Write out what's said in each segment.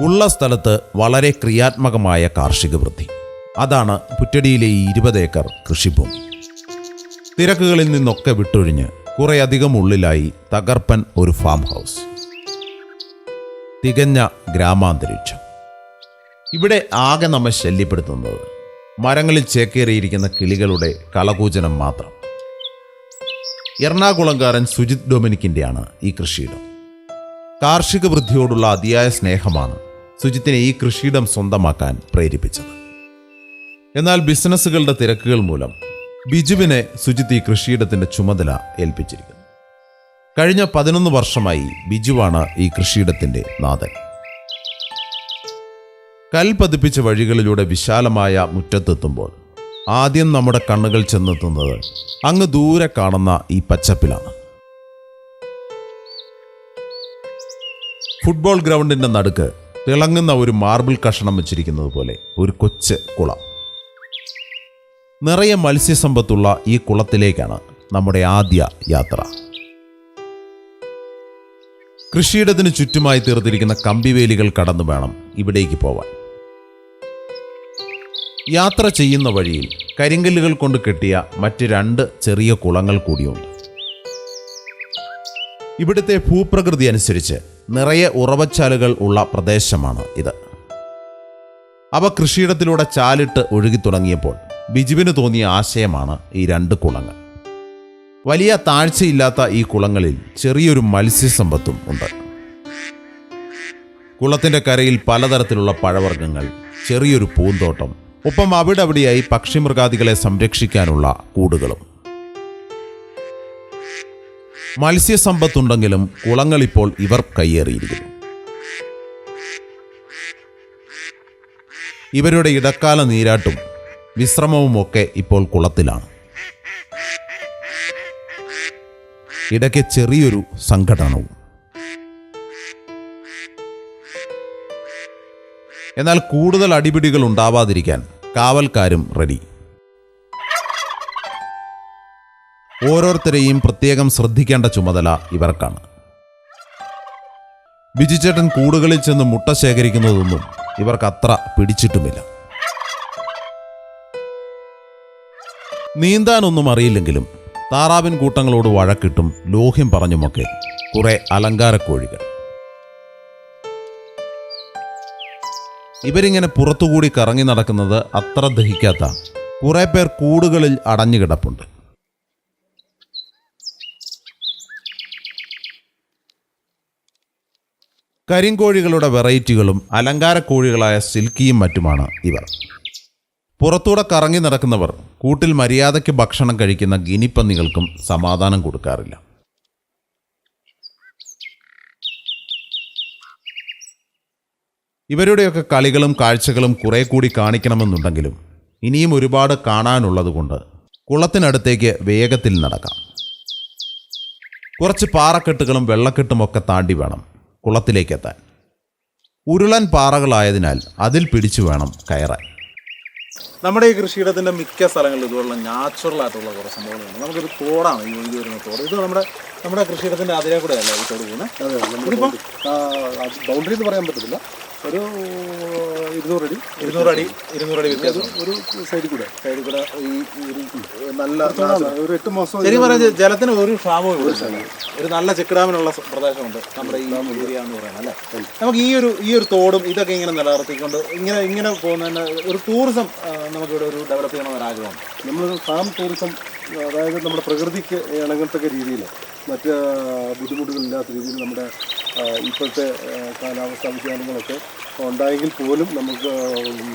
ഉള്ള സ്ഥലത്ത് വളരെ ക്രിയാത്മകമായ കാർഷിക വൃദ്ധി. അതാണ് പുറ്റടിയിലെ ഈ ഇരുപത് ഏക്കർ കൃഷിഭൂമി. തിരക്കുകളിൽ നിന്നൊക്കെ വിട്ടൊഴിഞ്ഞ് കുറേയധികം ഉള്ളിലായി തകർപ്പൻ ഒരു ഫാം ഹൗസ് തികഞ്ഞ ഗ്രാമാന്തരീക്ഷം. ഇവിടെ ആകെ നമ്മെ ശല്യപ്പെടുത്തുന്നത് മരങ്ങളിൽ ചേക്കേറിയിരിക്കുന്ന കിളികളുടെ കളകൂചനം മാത്രം. എറണാകുളംകാരൻ സുജിത് ഡൊമിനിക്കിന്റെയാണ് ഈ കൃഷിയിടം. കാർഷിക വൃദ്ധിയോടുള്ള അതിയായ സ്നേഹമാണ് സുജിത്തിനെ ഈ കൃഷിയിടം സ്വന്തമാക്കാൻ പ്രേരിപ്പിച്ചത്. എന്നാൽ ബിസിനസ്സുകളുടെ തിരക്കുകൾ മൂലം ബിജുവിനെ സുജിത്ത് ഈ കൃഷിയിടത്തിന്റെ ചുമതല ഏൽപ്പിച്ചിരിക്കുന്നു. കഴിഞ്ഞ പതിനൊന്ന് വർഷമായി ബിജുവാണ് ഈ കൃഷിയിടത്തിന്റെ നാഥൻ. കൽപ്പതിപ്പിച്ച വഴികളിലൂടെ വിശാലമായ മുറ്റത്തെത്തുമ്പോൾ ആദ്യം നമ്മുടെ കണ്ണുകൾ ചെന്നെത്തുന്നത് അങ്ങ് ദൂരെ കാണുന്ന ഈ പച്ചപ്പിലാണ്. ഫുട്ബോൾ ഗ്രൗണ്ടിന്റെ നടുക്ക് തിളങ്ങുന്ന ഒരു മാർബിൾ കഷണം വെച്ചിരിക്കുന്നത് പോലെ ഒരു കൊച്ച് കുളം. നിറയെ മത്സ്യസമ്പത്തുള്ള ഈ കുളത്തിലേക്കാണ് നമ്മുടെ ആദ്യ യാത്ര. കൃഷിയിടത്തിന് ചുറ്റുമായി തീർത്തിരിക്കുന്ന കമ്പിവേലികൾ കടന്നു വേണം ഇവിടേക്ക് പോവാൻ. യാത്ര ചെയ്യുന്ന വഴിയിൽ കരിങ്കല്ലുകൾ കൊണ്ട് കെട്ടിയ മറ്റ് രണ്ട് ചെറിയ കുളങ്ങൾ കൂടിയുണ്ട്. ഇവിടുത്തെ ഭൂപ്രകൃതി അനുസരിച്ച് നിറയെ ഉറവച്ചാലുകൾ ഉള്ള പ്രദേശമാണ് ഇത്. അവ കൃഷിയിടത്തിലൂടെ ചാലിട്ട് ഒഴുകി തുടങ്ങിയപ്പോൾ ബിജുവിന് തോന്നിയ ആശയമാണ് ഈ രണ്ട് കുളങ്ങൾ. വലിയ താഴ്ചയില്ലാത്ത ഈ കുളങ്ങളിൽ ചെറിയൊരു മത്സ്യസമ്പത്തും ഉണ്ട്. കുളത്തിന്റെ കരയിൽ പലതരത്തിലുള്ള പഴവർഗങ്ങൾ ചെറിയൊരു പൂന്തോട്ടം ഒപ്പം അവിടെ അവിടെയായി പക്ഷിമൃഗാദികളെ സംരക്ഷിക്കാനുള്ള കൂടുകളും. മത്സ്യസമ്പത്തുണ്ടെങ്കിലും കുളങ്ങൾ ഇപ്പോൾ ഇവർ കയ്യേറിയിരിക്കുന്നു. ഇവരുടെ ഇടക്കാല നീരാട്ടും വിശ്രമവുമൊക്കെ ഇപ്പോൾ കുളത്തിലാണ്. ഇടയ്ക്ക് ചെറിയൊരു സംഘടനവും. എന്നാൽ കൂടുതൽ അടിപിടികൾ ഉണ്ടാവാതിരിക്കാൻ കാവൽക്കാരും റെഡി. ഓരോരുത്തരെയും പ്രത്യേകം ശ്രദ്ധിക്കേണ്ട ചുമതല ഇവർക്കാണ്. ബിജുചേട്ടൻ കൂടുകളിൽ ചെന്ന് മുട്ട ശേഖരിക്കുന്നതൊന്നും ഇവർക്ക് അത്ര പിടിച്ചിട്ടുമില്ല. നീന്താനൊന്നും അറിയില്ലെങ്കിലും താറാവിൻ കൂട്ടങ്ങളോട് വഴക്കിട്ടും ലോഹ്യം പറഞ്ഞുമൊക്കെ കുറെ അലങ്കാരക്കോഴികൾ. ഇവരിങ്ങനെ പുറത്തുകൂടി കറങ്ങി നടക്കുന്നത് അത്ര ദഹിക്കാത്ത കുറേ പേർ കൂടുകളിൽ അടഞ്ഞു കിടപ്പുണ്ട് കരിങ്കോഴികളുടെ വെറൈറ്റികളും അലങ്കാര കോഴികളായ സിൽക്കിയും മറ്റുമാണ് ഇവർ പുറത്തൂടെ കറങ്ങി നടക്കുന്നവർ കൂട്ടിൽ മര്യാദയ്ക്ക് ഭക്ഷണം കഴിക്കുന്ന ഗിനിപ്പന്നികൾക്കും സമാധാനം കൊടുക്കാറില്ല. ഇവരുടെയൊക്കെ കളികളും കാഴ്ചകളും കുറെ കൂടി കാണിക്കണമെന്നുണ്ടെങ്കിലും ഇനിയും ഒരുപാട് കാണാനുള്ളതുകൊണ്ട് കുളത്തിനടുത്തേക്ക് വേഗത്തിൽ നടക്കാം. കുറച്ച് പാറക്കെട്ടുകളും വെള്ളക്കെട്ടുമൊക്കെ താണ്ടി വേണം. കുളത്തിലേക്കെത്താൻ. ഉരുളൻ പാറകളായതിനാൽ അതിൽ പിടിച്ചു വേണം കയറാൻ. നമ്മുടെ ഈ കൃഷിയിടത്തിന്റെ മിക്ക സ്ഥലങ്ങളിലും ഇതുപോലുള്ള നാച്ചുറൽ ആയിട്ടുള്ള കുറേ സംഭവങ്ങളുണ്ട്. നമുക്കൊരു തോടാണ് ഈ ഒഴുകി വരുന്ന തോട്. ഇത് നമ്മുടെ നമ്മുടെ കൃഷിയിടത്തിന്റെ അതിലെ കൂടെ അല്ല ഈ തോട് പോകുന്നത്? അതെ നമ്മളിപ്പം ബൗണ്ടറി എന്ന് പറയാൻ പറ്റത്തില്ല. ഒരു ഇരുന്നൂറ് അടി ഇരുന്നൂറ് അടി ഇരുന്നൂറ് അടി വ്യത്യാസം. ഒരു സൈഡിൽ കൂടെ. സൈഡിൽ കൂടെ ഈ ഒരു നല്ല ഒരു എട്ട് മാസം ശരി പറഞ്ഞ ജലത്തിന് ഒരു ക്ഷാമവും. ഒരു നല്ല ചെക്കിടാമിനുള്ള പ്രദേശമുണ്ട് നമ്മുടെ ഈ ഏരിയ എന്ന് പറയുന്നത് അല്ലേ? നമുക്ക് ഈ ഒരു ഈ ഒരു തോടും ഇതൊക്കെ ഇങ്ങനെ നിലനിർത്തിക്കൊണ്ട് ഇങ്ങനെ ഇങ്ങനെ പോകുന്നതിന് ഒരു ടൂറിസം നമുക്കിവിടെ ഒരു ഡെവലപ്പ് ചെയ്യണമെന്ന് ഒരാഗ്രഹമുണ്ട് നമ്മൾ ഫാം ടൂറിസം അതായത് നമ്മുടെ പ്രകൃതിക്ക് ഇണങ്ങത്തക്ക രീതിയിൽ മറ്റ് ബുദ്ധിമുട്ടുകളില്ലാത്ത രീതിയിൽ നമ്മുടെ ഇപ്പോഴത്തെ കാലാവസ്ഥാ വ്യതിയാനങ്ങളൊക്കെ ഉണ്ടായെങ്കിൽ പോലും നമുക്ക്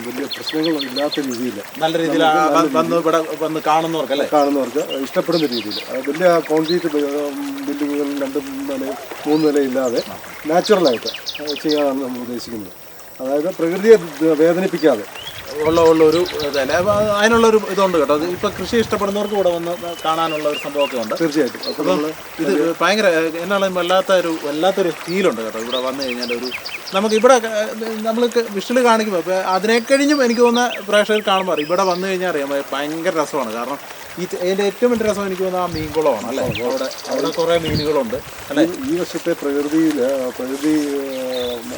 വലിയ പ്രശ്നങ്ങൾ ഇല്ലാത്ത രീതിയിൽ നല്ല രീതിയിൽ വന്ന് ഇവിടെ വന്ന് കാണുന്നവർക്കല്ലേ കാണുന്നവർക്ക് ഇഷ്ടപ്പെടുന്ന രീതിയിൽ. വലിയ കോൺക്രീറ്റ് ബിൽഡിങ്ങുകൾ രണ്ട് നില മൂന്ന് നിലയില്ലാതെ നാച്ചുറലായിട്ട് ചെയ്യാനാണ് നമ്മൾ ഉദ്ദേശിക്കുന്നത്. അതായത് പ്രകൃതിയെ വേദനിപ്പിക്കാതെ ഉള്ള ഉള്ള ഒരു ഇതല്ലേ അതിനുള്ള ഒരു ഇതുണ്ട് കേട്ടോ. അത് ഇപ്പൊ കൃഷി ഇഷ്ടപ്പെടുന്നവർക്ക് ഇവിടെ വന്ന് കാണാനുള്ള ഒരു സംഭവമൊക്കെ ഉണ്ട്. തീർച്ചയായിട്ടും. ഇത് ഭയങ്കര എന്നാലും വല്ലാത്ത ഒരു വല്ലാത്തൊരു ഫീലുണ്ട് കേട്ടോ. ഇവിടെ വന്നു കഴിഞ്ഞാൽ ഒരു നമുക്ക് ഇവിടെ നമ്മൾ വിഷ്വൽ കാണിക്കുമ്പോൾ ഇപ്പോൾ അതിനെ കഴിഞ്ഞും എനിക്ക് തോന്നുന്ന പ്രേക്ഷകർ കാണുമ്പോൾ അറിയാം. ഇവിടെ വന്നു കഴിഞ്ഞാൽ അറിയാം ഭയങ്കര രസമാണ്. കാരണം ഈ അതിന്റെ ഏറ്റവും വലിയ രസം എനിക്ക് തോന്നുന്നത് ആ മീൻകുളമാണ് അല്ലേ? അവിടെ അവിടെ കുറെ മീനുകളുണ്ട് അല്ലെ? ഈ വർഷത്തെ പ്രകൃതിയിൽ പ്രകൃതി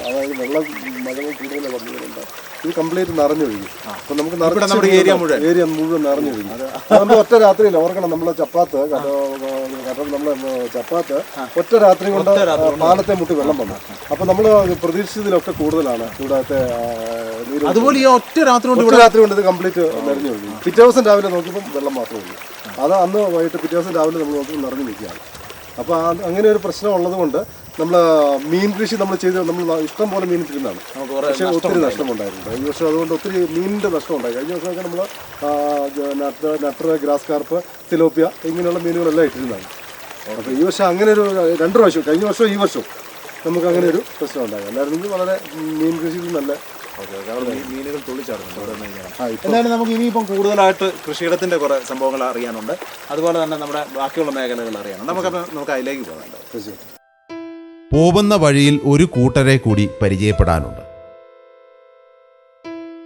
അതായത് വെള്ളം മഴ കൂടുതൽ വന്നതുകൊണ്ട് ഇത് കംപ്ലീറ്റ് നിറഞ്ഞു നിറഞ്ഞൊഴുകി അപ്പൊ നമുക്ക് ഏരിയ നമ്മുടെ മുഴുവൻ. ഏരിയ മുഴുവൻ നിറഞ്ഞൊഴുകി നമ്മൾ ഒറ്റ രാത്രിയില്ല. ഓർക്കണം നമ്മളെ ചപ്പാത്ത് കാരണം നമ്മളെ ചപ്പാത്ത്. ഒറ്റ രാത്രി കൊണ്ട് പാലത്തെ മുട്ടി വെള്ളം വന്നു. അപ്പൊ നമ്മൾ പ്രതീക്ഷിച്ചതിലൊക്കെ കൂടുതലാണ് ഇവിടത്തെ അതുപോലെ ഈ ഒറ്റ രാത്രി കൊണ്ട് രാത്രി കൊണ്ട് ഇത് കംപ്ലീറ്റ് നിറഞ്ഞു ഒഴുകി പിറ്റേ ദിവസം രാവിലെ നോക്കിയപ്പോൾ വെള്ളം മാത്രമേ ഉള്ളൂ. അത് അന്ന് വൈകിട്ട് പിറ്റേ ദിവസം രാവിലെ നമ്മൾ നോക്കുമ്പോൾ നിറഞ്ഞു നിൽക്കുകയാണ്. അപ്പോൾ അങ്ങനെ ഒരു പ്രശ്നം ഉള്ളത് കൊണ്ട് നമ്മൾ മീൻ കൃഷി നമ്മൾ ചെയ്ത് നമ്മൾ ഇഷ്ടം പോലെ മീൻ ഇട്ടിരുന്നതാണ് നമുക്ക് കുറെ പക്ഷേ ഒത്തിരി നഷ്ടമുണ്ടായിരുന്നു ഈ വർഷം അതുകൊണ്ട് ഒത്തിരി മീനിന്റെ നഷ്ടമുണ്ടായി. കഴിഞ്ഞ വർഷമൊക്കെ നമ്മൾ നട്ടർ നട്ടർ ഗ്രാസ് കാർപ്പ് തിലോപ്പിയ ഇങ്ങനെയുള്ള മീനുകളെല്ലാം ഇട്ടിരുന്നതാണ്. അപ്പോൾ ഈ വർഷം അങ്ങനെ ഒരു രണ്ട് പ്രാവശ്യം കഴിഞ്ഞ വർഷം ഈ വർഷം നമുക്ക് അങ്ങനെ ഒരു പ്രശ്നം ഉണ്ടായി. അല്ലായിരുന്നെങ്കിൽ വളരെ മീൻ കൃഷിയിൽ നല്ല മീനുകൾ എന്തായാലും നമുക്ക് ഇനിയിപ്പം കൂടുതലായിട്ട് കൃഷിയിടത്തിന്റെ കുറെ സംഭവങ്ങൾ അറിയാനുണ്ട്. അതുപോലെ തന്നെ നമ്മുടെ ബാക്കിയുള്ള മേഖലകൾ അറിയാനുണ്ട്. നമുക്കപ്പോൾ നമുക്ക് അതിലേക്ക് പോകാനുണ്ട്. തീർച്ചയായിട്ടും. പോകുന്ന വഴിയിൽ ഒരു കൂട്ടരെ കൂടി പരിചയപ്പെടാനുണ്ട്.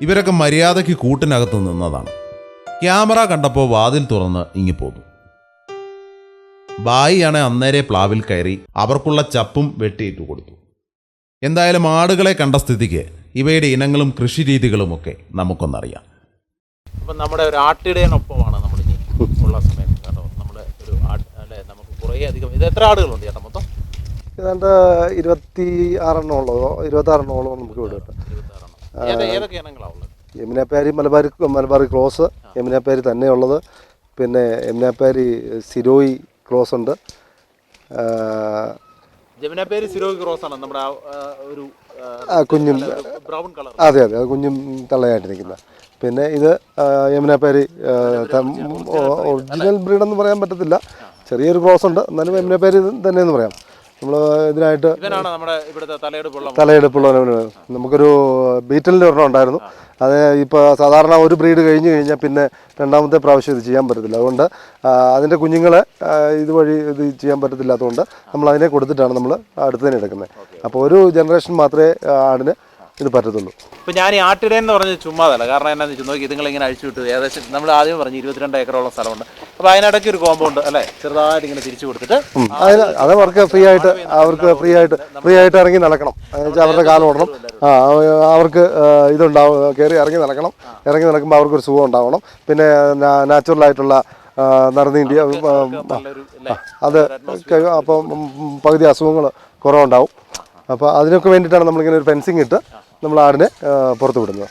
ഇവരൊക്കെ മര്യാദയ്ക്ക് കൂട്ടിനകത്ത് നിന്നതാണ്. ക്യാമറ കണ്ടപ്പോൾ വാതിൽ തുറന്ന് ഇങ്ങി പോന്നു. ബായിയാണ് അന്നേരെ പ്ലാവിൽ കയറി അവർക്കുള്ള ചപ്പും വെട്ടിയിട്ട് കൊടുത്തു. എന്തായാലും ആടുകളെ കണ്ട സ്ഥിതിക്ക് ഇവയുടെ ഇനങ്ങളും കൃഷിരീതികളുമൊക്കെ നമുക്കൊന്നറിയാം. അപ്പം നമ്മുടെ ഒരു ആട്ടിടയനൊപ്പമാണ് നമ്മൾ ഉള്ള സമയത്ത് കേട്ടോ നമ്മുടെ ഒരു ആട് അല്ലെ നമുക്ക് കുറേ അധികം ഇത് എത്ര ആടുകളുണ്ട് ചേട്ടാ മൊത്തം? ഏതാണ്ട് ഇരുപത്തി ആറെണ്ണമുള്ളതോ ഇരുപത്തി ആറെണ്ണോളം നമുക്ക് ഇവിടെ കിട്ടും ഏതൊക്കെ ഇനങ്ങളാണ് ഉള്ളത്? യമുനാപ്പാരി മലബാർ മലബാറി ക്രോസ് യമുനാപ്പാരി തന്നെയുള്ളത് പിന്നെ യമുനാപ്പാരി സിരോയി ക്രോസ് ഉണ്ട്. ക്രോസ് ആണ് നമ്മുടെ ഒരു കുഞ്ഞും ബ്രൗൺ കളർ അതെ അതെ അത് കുഞ്ഞും തള്ളയായിട്ടിരിക്കുന്നത്. പിന്നെ ഇത് യമുനാപ്പാരി ഒറിജിനൽ ബ്രീഡെന്ന് പറയാൻ പറ്റത്തില്ല. ചെറിയൊരു ക്രോസ് ഉണ്ട്. എന്നാലും യമുനാപ്പാരി തന്നെയെന്ന് പറയാം. നമ്മൾ ഇതിനായിട്ട് തലയെടുപ്പുള്ള തലയെടുപ്പുള്ളവന് നമുക്കൊരു ബീറ്റലിന്റെ ഒരെണ്ണം ഉണ്ടായിരുന്നു. അത് ഇപ്പോൾ സാധാരണ ഒരു ബ്രീഡ് കഴിഞ്ഞ് കഴിഞ്ഞാൽ പിന്നെ രണ്ടാമത്തെ പ്രാവശ്യം ഇത് ചെയ്യാൻ പറ്റത്തില്ല. അതുകൊണ്ട് അതിന്റെ കുഞ്ഞുങ്ങളെ ഇതുവഴി ഇത് ചെയ്യാൻ പറ്റത്തില്ലാത്തതുകൊണ്ട് നമ്മൾ അതിനെ കൊടുത്തിട്ടാണ് നമ്മൾ അടുത്തതിനെ എടുക്കുന്നത്. അപ്പോൾ ഒരു ജനറേഷൻ മാത്രമേ ആടിന് ഇത് പറ്റത്തുള്ളൂ. ഇപ്പൊ ഞാൻ ഈ ആട്ടിടയൻ എന്ന് പറഞ്ഞ് ചുമ്മാതല്ല. കാരണം എന്നാന്ന് വെച്ചാൽ നോക്കി ഇതുങ്ങൾ ഇങ്ങനെ അഴിച്ചു വിട്ടു ഏകദേശം നമ്മൾ ആദ്യം പറഞ്ഞു ഇരുപത്തിരണ്ട് ഏക്കറോളം സ്ഥലമുണ്ട്. അപ്പൊ അതിനിടയ്ക്ക് ഒരു കോമ്പൗണ്ട് അല്ലേ? ചെറുതായിട്ട് ഇങ്ങനെ തിരിച്ചു കൊടുത്തിട്ട്. അതിന് അത് അവർക്ക് ഫ്രീ ആയിട്ട് അവർക്ക് ഫ്രീ ആയിട്ട് ഫ്രീ ആയിട്ട് ഇറങ്ങി നടക്കണം. വെച്ചാൽ അവരുടെ കാലം ഓടണം. അവർക്ക് ഇതുണ്ടാവും കയറി ഇറങ്ങി നടക്കണം. ഇറങ്ങി നടക്കുമ്പോൾ അവർക്ക് ഒരു സുഖം ഉണ്ടാവണം. പിന്നെ നാച്ചുറൽ ആയിട്ടുള്ള അല്ലേ? അത് അപ്പോൾ അപ്പം പകുതി അസുഖങ്ങൾ കുറവുണ്ടാവും. അപ്പോൾ അതിനൊക്കെ വേണ്ടിയിട്ടാണ് നമ്മളിങ്ങനെ ഒരു ഫെൻസിങ് ഇട്ട് നമ്മൾ ആടിനെ പുറത്ത് വിടുന്നത്.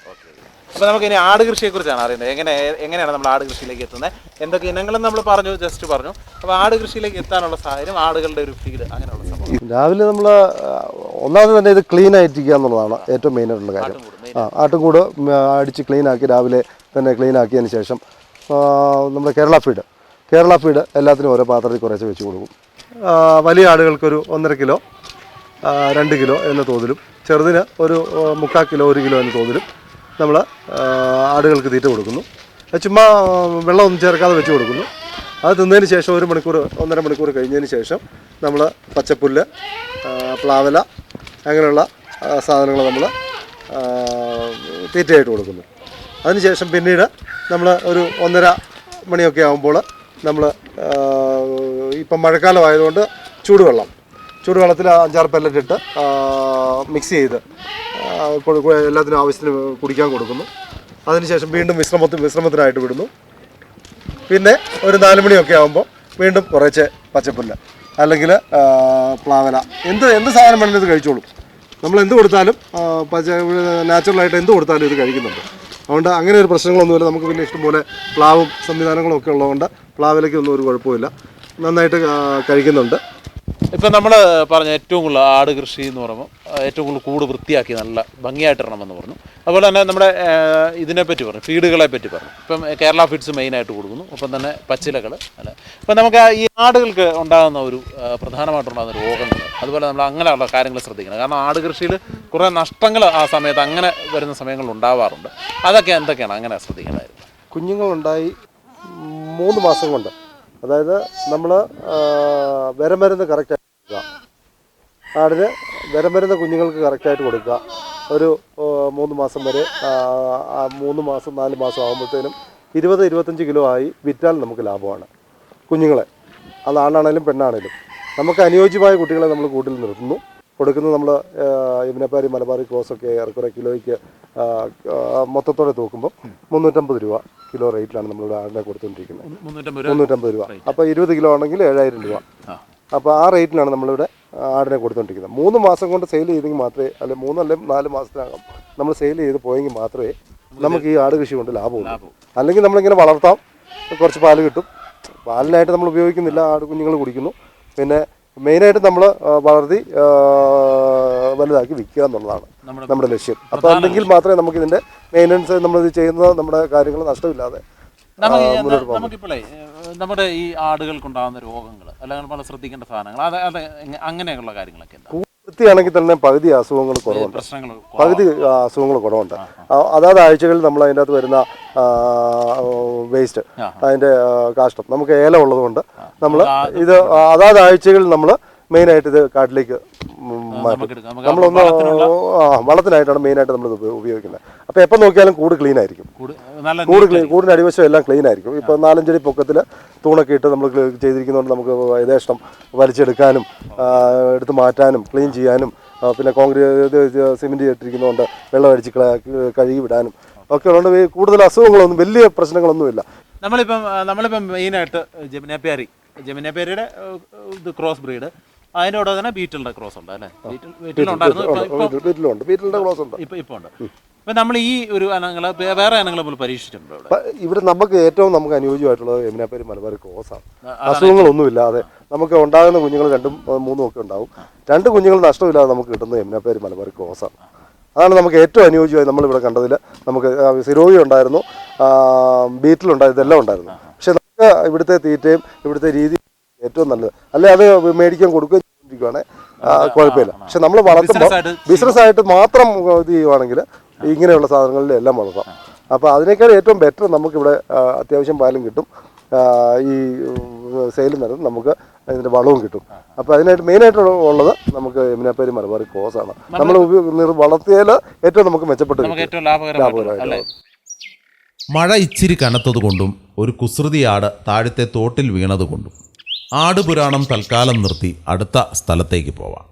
അപ്പൊ നമുക്ക് ഇനി ആട് കൃഷിയെ കുറിച്ചാണ് അറിയുന്നത്. എങ്ങനെ എങ്ങനെയാണ് നമ്മൾ ആട് കൃഷിയിലേക്ക് എത്തുന്നത്? എന്തൊക്കെ ഇനങ്ങളും നമ്മൾ പറഞ്ഞു ജസ്റ്റ് പറഞ്ഞു. അപ്പോൾ ആട് കൃഷിയിലേക്ക് എത്താനുള്ള സാഹചര്യം ആടുകളുടെ ഒരു ഫീഡ് അങ്ങനെയുള്ള സംഭവം രാവിലെ നമ്മൾ ഒന്നാമത് തന്നെ ഇത് ക്ലീൻ ആയിട്ടിരിക്കുക എന്നുള്ളതാണ് ഏറ്റവും മെയിൻ ആയിട്ടുള്ള കാര്യം. ആ ആട്ടുംകൂട് അടിച്ച് ക്ലീൻ ആക്കി രാവിലെ തന്നെ ക്ലീൻ ആക്കിയതിന് ശേഷം നമ്മുടെ കേരള ഫീഡ് കേരള ഫീഡ് എല്ലാത്തിനും ഓരോ പാത്രത്തിൽ കുറേശ്ശെ വെച്ച് കൊടുക്കും. വലിയ ആടുകൾക്കൊരു ഒന്നര കിലോ രണ്ട് കിലോ എന്ന തോതിലും ചെറുതിന് ഒരു മുക്കാൽ കിലോ ഒരു കിലോ എന്ന തോതിലും നമ്മൾ ആടുകൾക്ക് തീറ്റ കൊടുക്കുന്നു. ചുമ്മാ വെള്ളമൊന്നും ചേർക്കാതെ വെച്ച് കൊടുക്കുന്നു. അത് തിന്നതിന് ശേഷം ഒരു മണിക്കൂർ ഒന്നര മണിക്കൂർ കഴിഞ്ഞതിന് ശേഷം നമ്മൾ പച്ചപ്പുല്ല് പ്ലാവല അങ്ങനെയുള്ള സാധനങ്ങൾ നമ്മൾ തീറ്റയായിട്ട് കൊടുക്കുന്നു. അതിനുശേഷം പിന്നീട് നമ്മൾ ഒരു ഒന്നര മണിയൊക്കെ ആകുമ്പോൾ നമ്മൾ ഇപ്പം മഴക്കാലമായതുകൊണ്ട് ചൂടുവെള്ളം ചൂടുവെള്ളത്തിൽ അഞ്ചാറ് പെല്ലറ്റ് ഇട്ട് മിക്സ് ചെയ്ത് എല്ലാത്തിനും ആവശ്യത്തിന് കുടിക്കാൻ കൊടുക്കുന്നു. അതിനുശേഷം വീണ്ടും വിശ്രമത്തിന് വിശ്രമത്തിനായിട്ട് വിടുന്നു. പിന്നെ ഒരു നാല് മണിയൊക്കെ ആകുമ്പോൾ വീണ്ടും കുറച്ച് പച്ചപ്പുല്ല് അല്ലെങ്കിൽ പ്ലാവല. എന്ത് എന്ത് സാധനം വേണമെങ്കിലും ഇത് കഴിച്ചോളും. നമ്മൾ എന്ത് കൊടുത്താലും പച്ച നാച്ചുറലായിട്ട് എന്ത് കൊടുത്താലും ഇത് കഴിക്കുന്നുണ്ട്. അതുകൊണ്ട് അങ്ങനെ ഒരു പ്രശ്നങ്ങളൊന്നുമില്ല. നമുക്ക് പിന്നെ ഇഷ്ടംപോലെ പ്ലാവും സംവിധാനങ്ങളും ഒക്കെ ഉള്ളതുകൊണ്ട് പ്ലാവിലേക്കൊന്നും ഒരു കുഴപ്പമില്ല നന്നായിട്ട് കഴിക്കുന്നുണ്ട്. ഇപ്പം നമ്മൾ പറഞ്ഞ ഏറ്റവും കൂടുതൽ ആട് കൃഷി എന്ന് പറയുമ്പോൾ ഏറ്റവും കൂടുതൽ കൂട് വൃത്തിയാക്കി നല്ല ഭംഗിയായിട്ടിടണമെന്ന് പറഞ്ഞു. അതുപോലെ തന്നെ നമ്മുടെ ഇതിനെപ്പറ്റി പറഞ്ഞു ഫീഡുകളെ പറ്റി പറഞ്ഞു. ഇപ്പം കേരള ഫീഡ്സ് മെയിനായിട്ട് കൊടുക്കുന്നു. ഒപ്പം തന്നെ പച്ചിലകൾ അല്ലെ? അപ്പം നമുക്ക് ഈ ആടുകൾക്ക് ഉണ്ടാകുന്ന ഒരു പ്രധാനമായിട്ടുണ്ടാകുന്ന രോഗങ്ങൾ അതുപോലെ നമ്മൾ അങ്ങനെയുള്ള കാര്യങ്ങൾ ശ്രദ്ധിക്കണം. കാരണം ആട് കൃഷിയിൽ കുറേ നഷ്ടങ്ങൾ ആ സമയത്ത് അങ്ങനെ വരുന്ന സമയങ്ങളിൽ ഉണ്ടാവാറുണ്ട്. അതൊക്കെ എന്തൊക്കെയാണ്? അങ്ങനെ ശ്രദ്ധിക്കണമായിരുന്നു കുഞ്ഞുങ്ങളുണ്ടായി മൂന്ന് മാസം കൊണ്ട് അതായത് നമ്മൾ വിരമരുന്ന് കറക്റ്റായിട്ട് കൊടുക്കുക. ആടിന് വിരമരുന്ന് കുഞ്ഞുങ്ങൾക്ക് കറക്റ്റായിട്ട് കൊടുക്കുക. ഒരു മൂന്ന് മാസം വരെ മൂന്ന് മാസം നാല് മാസം ആകുമ്പോഴത്തേനും ഇരുപത് ഇരുപത്തഞ്ച് കിലോ ആയി വിറ്റാൽ നമുക്ക് ലാഭമാണ്. കുഞ്ഞുങ്ങളെ അത് ആണാണേലും പെണ്ണാണേലും. നമുക്ക് അനുയോജ്യമായ കുട്ടികളെ നമ്മൾ കൂട്ടിൽ നിർത്തുന്നു. കൊടുക്കുന്നത് നമ്മൾ യമുനപ്പാരി മലബാറി ക്രോസൊക്കെ ഏറെക്കുറെ കിലോയ്ക്ക് മൊത്തത്തോടെ തൂക്കുമ്പോൾ മുന്നൂറ്റമ്പത് രൂപ കിലോ റേറ്റിലാണ് നമ്മളിവിടെ ആടിനെ കൊടുത്തുകൊണ്ടിരിക്കുന്നത്. മുന്നൂറ്റമ്പത് രൂപ? മുന്നൂറ്റമ്പത് രൂപ. അപ്പോൾ ഇരുപത് കിലോ ആണെങ്കിൽ ഏഴായിരം രൂപ. അപ്പോൾ ആ റേറ്റിനാണ് നമ്മളിവിടെ ആടിനെ കൊടുത്തുകൊണ്ടിരിക്കുന്നത്. മൂന്ന് മാസം കൊണ്ട് സെയിൽ ചെയ്തെങ്കിൽ മാത്രമേ അല്ലെ മൂന്നല്ലേ നാല് മാസത്തിനകം നമ്മൾ സെയിൽ ചെയ്ത് പോയെങ്കിൽ മാത്രമേ നമുക്ക് ഈ ആട് കൃഷി കൊണ്ട് ലാഭമുള്ളൂ അല്ലെങ്കിൽ നമ്മളിങ്ങനെ വളർത്താം. കുറച്ച് പാൽ കിട്ടും. പാലിനായിട്ട് നമ്മൾ ഉപയോഗിക്കുന്നില്ല. ആട് കുഞ്ഞുങ്ങൾ കുടിക്കുന്നു. പിന്നെ മെയിനായിട്ട് നമ്മൾ വളർത്തി വലുതാക്കി വിൽക്കുക എന്നുള്ളതാണ് നമ്മുടെ ലക്ഷ്യം. അപ്പോൾ അല്ലെങ്കിൽ മാത്രമേ നമുക്ക് ഇതിന്റെ മെയിന്റനൻസ് ഇത് ചെയ്യുന്നത് നമ്മുടെ കാര്യങ്ങൾ നഷ്ടമില്ലാതെ നമുക്കിപ്പോഴേ നമ്മുടെ ഈ ആടുകൾക്കുണ്ടാകുന്ന രോഗങ്ങൾ അല്ലെങ്കിൽ നമ്മൾ ശ്രദ്ധിക്കേണ്ട സാധനങ്ങൾ അത് അത് അങ്ങനെയുള്ള കാര്യങ്ങളൊക്കെ വൃത്തിയാണെങ്കിൽ തന്നെ പകുതി അസുഖങ്ങൾ കുറവുണ്ട്. പകുതി അസുഖങ്ങൾ കുറവുണ്ട്. അതാത് ആഴ്ചകളിൽ നമ്മൾ അതിന്റെ അകത്ത് വരുന്ന വേസ്റ്റ്. അതിന്റെ കാഷ്ടം. നമുക്ക് ഏലം ഉള്ളതുകൊണ്ട് നമ്മൾ ഇത് അതാത് ആഴ്ചകളിൽ നമ്മൾ മെയിനായിട്ട് ഇത് കാട്ടിലേക്ക് നമ്മളൊന്ന് വളത്തിനായിട്ടാണ് മെയിനായിട്ട് നമ്മൾ ഉപയോഗിക്കുന്നത്. അപ്പോൾ എപ്പോൾ നോക്കിയാലും കൂട് ക്ലീൻ ആയിരിക്കും. കൂട് ക്ലീൻ കൂടിന്റെ അടിവശം എല്ലാം ക്ലീൻ ആയിരിക്കും. ഇപ്പോൾ നാലഞ്ചടി പൊക്കത്തിൽ തൂണൊക്കെ ഇട്ട് നമ്മൾ ചെയ്തിരിക്കുന്നതുകൊണ്ട് നമുക്ക് യഥേഷ്ടം വലിച്ചെടുക്കാനും എടുത്ത് മാറ്റാനും ക്ലീൻ ചെയ്യാനും പിന്നെ കോൺക്രീറ്റ് സിമെന്റ് ഇട്ടിരിക്കുന്നതുകൊണ്ട് വെള്ളം അടിച്ച് കഴുകി വിടാനും ഒക്കെ ഉള്ളതുകൊണ്ട് ഈ കൂടുതൽ അസുഖങ്ങളൊന്നും വലിയ പ്രശ്നങ്ങളൊന്നുമില്ല. നമ്മളിപ്പം ആ, നമ്മളിപ്പം മെയിനായിട്ട് ജമിനാപ്യാരി ജമിനാപ്യാരിയുടെ ഇത് ക്രോസ് ബ്രീഡ് അതിന്റെ കൂടെ തന്നെ ബീറ്റിലിന്റെ ക്രോസ് ഉണ്ട് അല്ലേ? ഉണ്ട്. ഇപ്പം ഉണ്ട്. ഇപ്പം നമ്മൾ ഈ ഒരു അനങ്ങളെ വേറെ അനങ്ങളെ നമ്മൾ പരീക്ഷിച്ചിട്ടുണ്ട് ഇവിടെ. നമുക്ക് ഏറ്റവും നമുക്ക് അനുയോജ്യമായിട്ടുള്ളത് യമുനാപ്പേരി മലബാർ ക്രോസാണ് ആണ്. അസുഖങ്ങളൊന്നുമില്ലാതെ നമുക്ക് ഉണ്ടാകുന്ന കുഞ്ഞുങ്ങൾ രണ്ടും മൂന്നും ഒക്കെ ഉണ്ടാവും. രണ്ട് കുഞ്ഞുങ്ങൾ നഷ്ടമില്ലാതെ നമുക്ക് കിട്ടുന്നത് യമുനാപ്പേരി മലബാർ ക്രോസാണ് അതാണ് നമുക്ക് ഏറ്റവും അനുയോജ്യമായി നമ്മളിവിടെ കണ്ടതിൽ നമുക്ക് സിരോഗി ഉണ്ടായിരുന്നു ബീറ്റിലുണ്ടായിരുന്നു ഇതെല്ലാം ഉണ്ടായിരുന്നു. പക്ഷെ നമുക്ക് ഇവിടുത്തെ തീറ്റയും ഇവിടുത്തെ രീതി ഏറ്റവും നല്ലത്. അല്ലെ അത് മേടിക്കാൻ കൊടുക്കുകയും ചെയ്തുകൊണ്ടിരിക്കുവാണെങ്കിൽ കുഴപ്പമില്ല. പക്ഷെ നമ്മൾ വളർത്തുമ്പോൾ ബിസിനസ് ആയിട്ട് മാത്രം ഇത് ചെയ്യുവാണെങ്കിൽ ഇങ്ങനെയുള്ള സാധനങ്ങളിൽ എല്ലാം വളർത്താം. അപ്പോൾ അതിനേക്കാൾ ഏറ്റവും ബെറ്റർ നമുക്കിവിടെ ഇവിടെ അത്യാവശ്യം പാലും കിട്ടും. ഈ സെയിൽ നടന്ന് നമുക്ക് ഇതിന്റെ വളവും കിട്ടും. അപ്പോൾ അതിനായിട്ട് മെയിനായിട്ട് ഉള്ളത് നമുക്ക് യമുനാപ്പേരി മലബാറി കോസാണ് നമ്മൾ വളർത്തിയാൽ ഏറ്റവും നമുക്ക് മെച്ചപ്പെട്ട നമുക്ക് ഏറ്റവും ലാഭകരമായിട്ടുള്ള അല്ലേ? മഴ ഇച്ചിരി കനത്തതുകൊണ്ടും ഒരു കുസൃതിയാട് ആട് താഴത്തെ തോട്ടിൽ വീണതുകൊണ്ടും ആടുപുരാണം തൽക്കാലം നിർത്തി അടുത്ത സ്ഥലത്തേക്ക് പോവാം.